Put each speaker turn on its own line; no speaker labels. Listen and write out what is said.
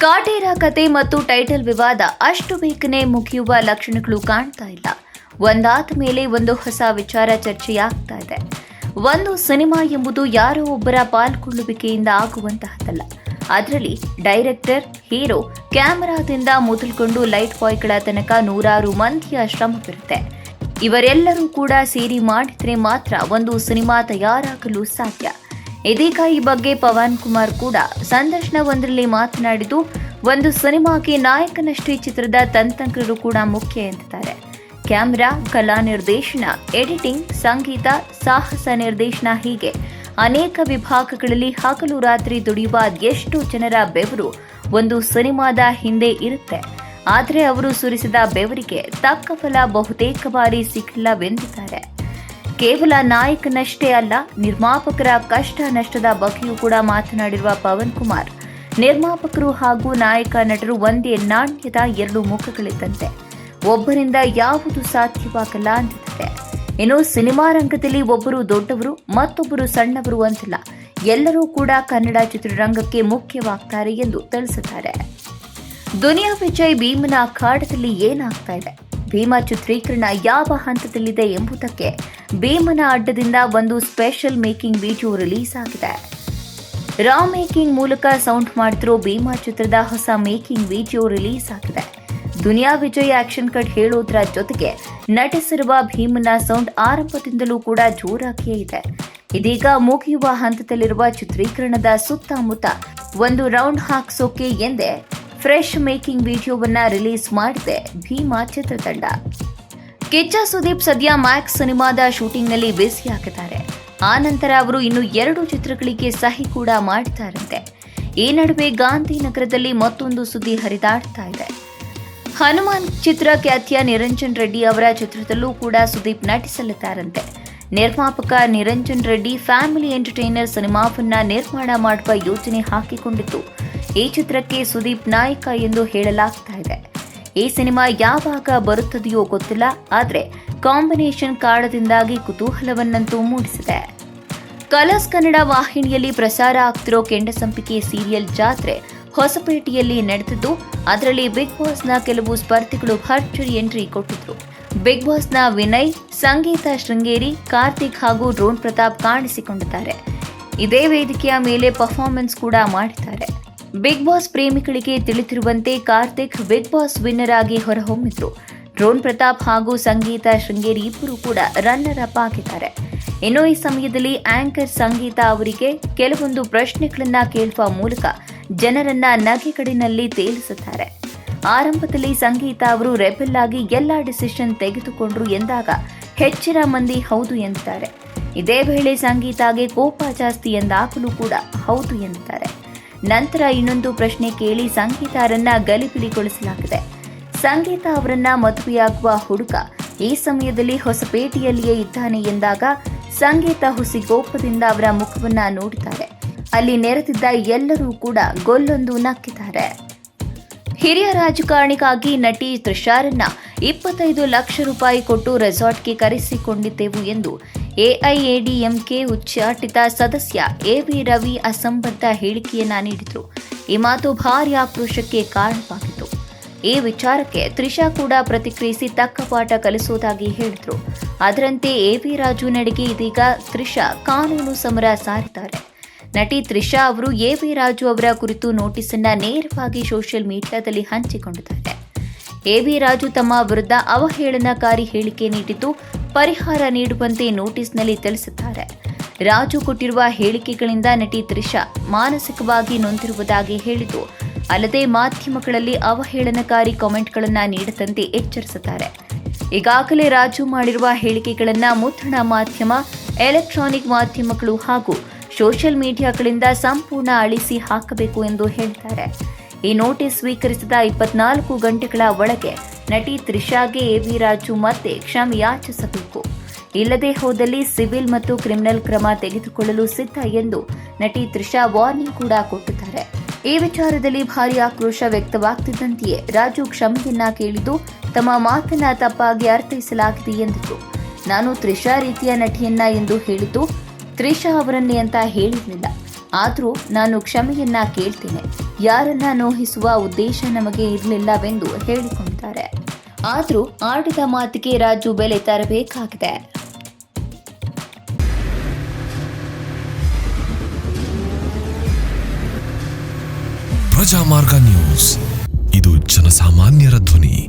ಕಾಟೇರ ಕತೆ ಮತ್ತು ಟೈಟಲ್ ವಿವಾದ ಅಷ್ಟು ಬೇಗನೆ ಮುಗಿಯುವ ಲಕ್ಷಣಗಳು ಕಾಣ್ತಾ ಇಲ್ಲ. ಒಂದಾದ ಮೇಲೆ ಒಂದು ಹೊಸ ವಿಚಾರ ಚರ್ಚೆಯಾಗ್ತಾ ಇದೆ. ಒಂದು ಸಿನಿಮಾ ಎಂಬುದು ಯಾರೋ ಒಬ್ಬರ ಪಾಲ್ಗೊಳ್ಳುವಿಕೆಯಿಂದ ಆಗುವಂತಹದ್ದಲ್ಲ. ಅದರಲ್ಲಿ ಡೈರೆಕ್ಟರ್, ಹೀರೋ, ಕ್ಯಾಮೆರಾದಿಂದ ಮೊದಲುಕೊಂಡು ಲೈಟ್ ಬಾಯ್ಗಳ ತನಕ ನೂರಾರು ಮಂದಿಯ ಶ್ರಮವಿರುತ್ತೆ ಇವರೆಲ್ಲರೂ ಕೂಡ ಸೇರಿ ಮಾಡಿದ್ರೆ ಮಾತ್ರ ಒಂದು ಸಿನಿಮಾ ತಯಾರಾಗಲು ಸಾಧ್ಯ. ಇದೀಗ ಈ ಬಗ್ಗೆ ಪವನ್ ಕುಮಾರ್ ಕೂಡ ಸಂದರ್ಶನವೊಂದರಲ್ಲಿ ಮಾತನಾಡಿದ್ದು, ಒಂದು ಸಿನಿಮಾಗೆ ನಾಯಕನಷ್ಟೇ ಚಿತ್ರದ ತಂತ್ರಜ್ಞರು ಕೂಡ ಮುಖ್ಯ ಎಂದಿದ್ದಾರೆ. ಕ್ಯಾಮ್ರಾ, ಕಲಾ ನಿರ್ದೇಶನ, ಎಡಿಟಿಂಗ್, ಸಂಗೀತ, ಸಾಹಸ ನಿರ್ದೇಶನ ಹೀಗೆ ಅನೇಕ ವಿಭಾಗಗಳಲ್ಲಿ ಹಗಲು ರಾತ್ರಿ ದುಡಿಯುವ ಎಷ್ಟು ಜನರ ಬೆವರು ಒಂದು ಸಿನಿಮಾದ ಹಿಂದೆ ಇರುತ್ತೆ. ಆದರೆ ಅವರು ಸುರಿಸಿದ ಬೆವರಿಗೆ ತಕ್ಕ ಫಲ ಬಹುತೇಕ ಬಾರಿ ಸಿಕ್ಕಿಲ್ಲವೆಂದಿದ್ದಾರೆ. ಕೇವಲ ನಾಯಕನಷ್ಟೇ ಅಲ್ಲ, ನಿರ್ಮಾಪಕರ ಕಷ್ಟ ನಷ್ಟದ ಬಗ್ಗೆಯೂ ಕೂಡ ಮಾತನಾಡಿರುವ ಪವನ್ ಕುಮಾರ್. ನಿರ್ಮಾಪಕರು ಹಾಗೂ ನಾಯಕ ನಟರು ಒಂದೇ ನಾಣ್ಯದ ಎರಡು ಮುಖಗಳಿದ್ದಂತೆ. ಒಬ್ಬರಿಂದ ಯಾವುದು ಸಾಧ್ಯವಾಗಲ್ಲ ಅಂತಿದ್ದಾರೆ. ಇನ್ನು ಸಿನಿಮಾ ರಂಗದಲ್ಲಿ ಒಬ್ಬರು ದೊಡ್ಡವರು, ಮತ್ತೊಬ್ಬರು ಸಣ್ಣವರು ಅಂತಿಲ್ಲ. ಎಲ್ಲರೂ ಕೂಡ ಕನ್ನಡ ಚಿತ್ರರಂಗಕ್ಕೆ ಮುಖ್ಯವಾಗ್ತಾರೆ ಎಂದು ತಿಳಿಸಿದ್ದಾರೆ. ದುನಿಯಾ ವಿಜಯ್ ಭೀಮನ ಅಖಾಡದಲ್ಲಿ ಏನಾಗ್ತಾ ಇದೆ? ಭೀಮ ಚಿತ್ರೀಕರಣ ಯಾವ ಹಂತದಲ್ಲಿದೆ ಎಂಬುದಕ್ಕೆ ಭೀಮನ ಅಡ್ಡದಿಂದ ಒಂದು ಸ್ಪೆಷಲ್ ಮೇಕಿಂಗ್ ವಿಡಿಯೋ ರಿಲೀಸ್ ಆಗಿದೆ. ರಾ ಮೇಕಿಂಗ್ ಮೂಲಕ ಸೌಂಡ್ ಮಾಡಿದ್ರು ಭೀಮಾ ಚಿತ್ರದ ಹೊಸ ಮೇಕಿಂಗ್ ವಿಡಿಯೋ ರಿಲೀಸ್ ಆಗಿದೆ. ದುನಿಯಾ ವಿಜಯ್ ಆಕ್ಷನ್ ಕಟ್ ಹೇಳೋದ್ರ ಜೊತೆಗೆ ನಟಿಸಿರುವ ಭೀಮನ ಸೌಂಡ್ ಆರಂಭದಿಂದಲೂ ಕೂಡ ಜೋರಾಗಿಯೇ ಇದೆ. ಇದೀಗ ಮುಗಿಯುವ ಹಂತದಲ್ಲಿರುವ ಚಿತ್ರೀಕರಣದ ಸುತ್ತಮುತ್ತ ಒಂದು ರೌಂಡ್ ಹಾಕ್ಸೋಕೆ ಎಂದೇ ಫ್ರೆಶ್ ಮೇಕಿಂಗ್ ವಿಡಿಯೋವನ್ನ ರಿಲೀಸ್ ಮಾಡಿದೆ ಭೀಮಾ ಚಿತ್ರತಂಡ. ಕೆಚ್ಚ ಸುದೀಪ್ ಸದ್ಯ ಮ್ಯಾಕ್ಸ್ ಸಿನಿಮಾದ ಶೂಟಿಂಗ್ನಲ್ಲಿ ಬ್ಯುಸಿಯಾಗಿದ್ದಾರೆ ಆ ನಂತರ ಅವರು ಇನ್ನು ಎರಡು ಚಿತ್ರಗಳಿಗೆ ಸಹಿ ಕೂಡ ಮಾಡ್ತಾರಂತೆ ಈ ನಡುವೆ ಗಾಂಧಿನಗರದಲ್ಲಿ ಮತ್ತೊಂದು ಸುದ್ದಿ ಹರಿದಾಡ್ತಾ ಇದೆ. ಹನುಮಾನ್ ಚಿತ್ರ ಖ್ಯಾತಿಯ ನಿರಂಜನ್ ರೆಡ್ಡಿ ಅವರ ಚಿತ್ರದಲ್ಲೂ ಕೂಡ ಸುದೀಪ್ ನಟಿಸಲಿದ್ದಾರಂತೆ. ನಿರ್ಮಾಪಕ ನಿರಂಜನ್ ರೆಡ್ಡಿ ಫ್ಯಾಮಿಲಿ ಎಂಟರ್ಟೈನರ್ ಸಿನಿಮಾವನ್ನ ನಿರ್ಮಾಣ ಮಾಡುವ ಯೋಜನೆ ಹಾಕಿಕೊಂಡಿತ್ತು. ಈ ಚಿತ್ರಕ್ಕೆ ಸುದೀಪ್ ನಾಯಕ ಎಂದು ಹೇಳಲಾಗ್ತಾ ಇದೆ. ಈ ಸಿನಿಮಾ ಯಾವಾಗ ಬರುತ್ತದೆಯೋ ಗೊತ್ತಿಲ್ಲ, ಆದರೆ ಕಾಂಬಿನೇಷನ್ ಕಾರಣದಿಂದಾಗಿ ಕುತೂಹಲವನ್ನಂತೂ ಮೂಡಿಸಿದೆ. ಕಲರ್ಸ್ ಕನ್ನಡ ವಾಹಿನಿಯಲ್ಲಿ ಪ್ರಸಾರ ಆಗ್ತಿರೋ ಕೆಂಡಸಂಪಿಕೆ ಸೀರಿಯಲ್ ಜಾತ್ರೆ ಹೊಸಪೇಟೆಯಲ್ಲಿ ನಡೆದಿದ್ದು, ಅದರಲ್ಲಿ ಬಿಗ್ ಬಾಸ್ನ ಕೆಲವು ಸ್ಪರ್ಧಿಗಳು ಭರ್ಜರಿ ಎಂಟ್ರಿ ಕೊಟ್ಟಿದ್ರು. ಬಿಗ್ ಬಾಸ್ನ ವಿನಯ್, ಸಂಗೀತ ಶೃಂಗೇರಿ, ಕಾರ್ತಿಕ್ ಹಾಗೂ ಡ್ರೋನ್ ಪ್ರತಾಪ್ ಕಾಣಿಸಿಕೊಂಡಿದ್ದಾರೆ. ಇದೇ ವೇದಿಕೆಯ ಮೇಲೆ ಪರ್ಫಾರ್ಮೆನ್ಸ್ ಕೂಡ ಮಾಡಿದ್ದಾರೆ. ಬಿಗ್ ಬಾಸ್ ಪ್ರೇಮಿಗಳಿಗೆ ತಿಳಿದಿರುವಂತೆ ಕಾರ್ತಿಕ್ ಬಿಗ್ ಬಾಸ್ ವಿನ್ನರ್ ಆಗಿ ಹೊರಹೊಮ್ಮಿದ್ರು. ಡ್ರೋನ್ ಪ್ರತಾಪ್ ಹಾಗೂ ಸಂಗೀತ ಶೃಂಗೇರಿ ಇಬ್ಬರು ಕೂಡ ರನ್ನರ್ ಅಪ್ ಆಗಿದ್ದಾರೆ. ಇನ್ನು ಈ ಸಮಯದಲ್ಲಿ ಆಂಕರ್ ಸಂಗೀತ ಅವರಿಗೆ ಕೆಲವೊಂದು ಪ್ರಶ್ನೆಗಳನ್ನ ಕೇಳುವ ಮೂಲಕ ಜನರನ್ನ ನಗೆಗಡಿನಲ್ಲಿ ತೇಲಿಸುತ್ತಾರೆ. ಆರಂಭದಲ್ಲಿ ಸಂಗೀತ ಅವರು ರೆಬೆಲ್ ಆಗಿ ಎಲ್ಲ ಡಿಸಿಷನ್ ತೆಗೆದುಕೊಂಡ್ರು ಎಂದಾಗ ಹೆಚ್ಚಿನ ಮಂದಿ ಹೌದು ಎಂದಿದ್ದಾರೆ. ಇದೇ ವೇಳೆ ಸಂಗೀತಾಗೆ ಕೋಪ ಜಾಸ್ತಿ ಎಂದಾಗಲೂ ಕೂಡ ಹೌದು ಎಂದಿದ್ದಾರೆ. ನಂತರ ಇನ್ನೊಂದು ಪ್ರಶ್ನೆ ಕೇಳಿ ಸಂಗೀತಾರನ್ನ ಗಲಿಬಿಲಿಗೊಳಿಸಲಾಗಿದೆ. ಸಂಗೀತ ಅವರನ್ನ ಮದುವೆಯಾಗುವ ಹುಡುಗ ಈ ಸಮಯದಲ್ಲಿ ಹೊಸಪೇಟೆಯಲ್ಲಿಯೇ ಇದ್ದಾನೆ ಎಂದಾಗ ಸಂಗೀತ ಹುಸಿ ಕೋಪದಿಂದ ಅವರ ಮುಖವನ್ನ ನೋಡುತ್ತಾರೆ ಅಲ್ಲಿ ನೆರೆದಿದ್ದ ಎಲ್ಲರೂ ಕೂಡ ಗೊಲ್ಲೊಂದು ನಕ್ಕಿದ್ದಾರೆ. ಹಿರಿಯ ರಾಜಕಾರಣಿಗಾಗಿ ನಟಿ ತ್ರಿಷಾರನ್ನ ಇಪ್ಪತ್ತೈದು ಲಕ್ಷ ರೂಪಾಯಿ ಕೊಟ್ಟು ರೆಸಾರ್ಟ್ಗೆ ಕರೆಸಿಕೊಂಡಿದ್ದೆವು ಎಂದು ಎಐಎಡಿಎಂಕೆ ಉಚ್ಚಾಟಿತ ಸದಸ್ಯ ಎವಿ ರವಿ ಅಸಂಬದ್ಧ ಹೇಳಿಕೆಯನ್ನ ನೀಡಿದರು. ಈ ಮಾತು ಭಾರಿ ಆಕ್ರೋಶಕ್ಕೆ ಕಾರಣವಾಗಿತ್ತು. ಈ ವಿಚಾರಕ್ಕೆ ತ್ರಿಷಾ ಕೂಡ ಪ್ರತಿಕ್ರಿಯಿಸಿ ತಕ್ಕ ಪಾಠ ಕಲಿಸುವುದಾಗಿ ಹೇಳಿದರು. ಅದರಂತೆ ಎವಿ ರಾಜು ನಡೆಗೆ ಇದೀಗ ತ್ರಿಷಾ ಕಾನೂನು ಸಮರ ಸಾರಿದ್ದಾರೆ. ನಟಿ ತ್ರಿಷಾ ಅವರು ಎ ವಿ ರಾಜು ಅವರ ಕುರಿತು ನೋಟಿಸ್ ಅನ್ನ ನೇರವಾಗಿ ಸೋಷಿಯಲ್ ಮೀಡಿಯಾದಲ್ಲಿ ಹಂಚಿಕೊಂಡಿದ್ದಾರೆ. ಎ ವಿ ರಾಜು ತಮ್ಮ ವಿರುದ್ಧ ಅವಹೇಳನಕಾರಿ ಹೇಳಿಕೆ ನೀಡಿದ್ದು ಪರಿಹಾರ ನೀಡುವಂತೆ ನೋಟಿಸ್ನಲ್ಲಿ ತಿಳಿಸಿದ್ದಾರೆ. ರಾಜು ಕೊಟ್ಟಿರುವ ಹೇಳಿಕೆಗಳಿಂದ ನಟಿ ತ್ರಿಷಾ ಮಾನಸಿಕವಾಗಿ ನೊಂದಿರುವುದಾಗಿ ಹೇಳಿತು ಅಲ್ಲದೆ ಮಾಧ್ಯಮಗಳಲ್ಲಿ ಅವಹೇಳನಕಾರಿ ಕಾಮೆಂಟ್ಗಳನ್ನು ನೀಡದಂತೆ ಎಚ್ಚರಿಸಿದ್ದಾರೆ. ಈಗಾಗಲೇ ರಾಜು ಮಾಡಿರುವ ಹೇಳಿಕೆಗಳನ್ನು ಮುದ್ರಣ ಮಾಧ್ಯಮ, ಎಲೆಕ್ಟ್ರಾನಿಕ್ ಮಾಧ್ಯಮಗಳು ಹಾಗೂ ಸೋಷಿಯಲ್ ಮೀಡಿಯಾಗಳಿಂದ ಸಂಪೂರ್ಣ ಅಳಿಸಿ ಹಾಕಬೇಕು ಎಂದು ಹೇಳ್ತಾರೆ. ಈ ನೋಟಿಸ್ ಸ್ವೀಕರಿಸಿದ ಇಪ್ಪತ್ನಾಲ್ಕು ಗಂಟೆಗಳ ಒಳಗೆ ನಟಿ ತ್ರಿಷಾಗೆ ಎ ವಿ ರಾಜು ಮತ್ತೆ ಕ್ಷಮೆ ಯಾಚಿಸಬೇಕು. ಇಲ್ಲದೆ ಹೋದಲ್ಲಿ ಸಿವಿಲ್ ಮತ್ತು ಕ್ರಿಮಿನಲ್ ಕ್ರಮ ತೆಗೆದುಕೊಳ್ಳಲು ಸಿದ್ಧ ಎಂದು ನಟಿ ತ್ರಿಷಾ ವಾರ್ನಿಂಗ್ ಕೂಡ ಕೊಟ್ಟಿದ್ದಾರೆ. ಈ ವಿಚಾರದಲ್ಲಿ ಭಾರಿ ಆಕ್ರೋಶ ವ್ಯಕ್ತವಾಗ್ತಿದ್ದಂತೆಯೇ ರಾಜು ಕ್ಷಮೆಯನ್ನ ಕೇಳಿದ್ದು, ತಮ್ಮ ಮಾತನ್ನ ತಪ್ಪಾಗಿ ಅರ್ಥೈಸಲಾಗಿದೆ ಎಂದರು ನಾನು ತ್ರಿಷಾ ರೀತಿಯ ನಟಿಯನ್ನ ಎಂದು ಹೇಳಿದ್ದು ತ್ರಿಷಾ ಅವರನ್ನೇ ಅಂತ ಹೇಳಿರಲಿಲ್ಲ. ಆದರೂ ನಾನು ಕ್ಷಮೆಯನ್ನ ಕೇಳ್ತೇನೆ. ಯಾರನ್ನ ನೋಹಿಸುವ ಉದ್ದೇಶ ನಮಗೆ ಇರಲಿಲ್ಲವೆಂದು ಹೇಳಿಕೊಂಡಿದ್ದಾರೆ. ಆದರೂ ಆಡಿದ ಮಾತಿಗೆ ರಾಜು ಬೆಲೆ ತರಬೇಕಾಗಿದೆ.
ಪ್ರಜಾಮಾರ್ಗ ನ್ಯೂಸ್. ಇದು ಜನಸಾಮಾನ್ಯರ ಧ್ವನಿ.